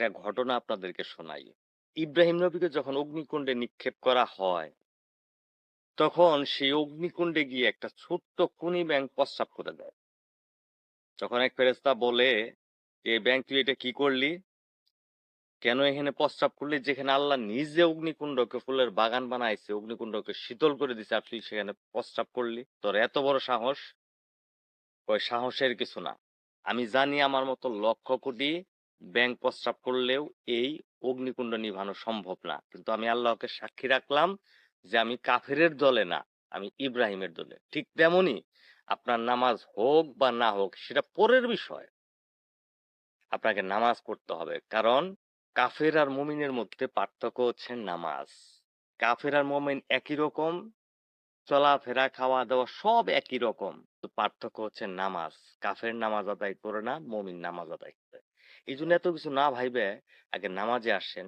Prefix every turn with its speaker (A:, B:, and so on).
A: একটা ঘটনা আপনাদেরকে শোনাই। ইব্রাহিম নবীকে যখন অগ্নিকুণ্ডে নিক্ষেপ করা হয় তখন সেই অগ্নিকুণ্ডে গিয়ে একটা ছোট্ট কুনি ব্যাঙ প্রস্রাব করে দেয়। তখন এক ফেরেশতা বলে, "এ ব্যাঙ তুই এটা কি করলি? কেন এখানে প্রস্রাব করলি? যেখানে আল্লাহ নিজে অগ্নিকুণ্ডকে ফুলের বাগান বানাইছে, অগ্নিকুণ্ডকে শীতল করে দিছে, আর তুই সেখানে প্রস্রাব করলি? তোর এত বড় সাহস?" কয়, "সাহসের কিছু না। আমি জানি আমার মতো লক্ষ কোটি ব্যাঙ প্রস্রাব করলেও এই অগ্নিকুণ্ড নিভানো সম্ভব না। কিন্তু আমি আল্লাহকে সাক্ষী রাখলাম যে আমি কাফেরের দলে না, আমি ইব্রাহিমের দলে। ঠিক তেমনই আপনার নামাজ হোক বা না হোক সেটা পরের বিষয়। আপনাকে নামাজ পড়তে হবে। কারণ কাফের আর মুমিনের মধ্যে পার্থক্য হচ্ছে নামাজ। কাফের আর মুমিন একই রকম, চলাফেরা, খাওয়া-দাওয়া সব একই রকম। তো পার্থক্য হচ্ছে নামাজ। কাফের নামাজ আদায় করে না, মুমিন নামাজ আদায় করে। এইজন্য এত কিছু না ভাইবে আগে নামাজে আসেন।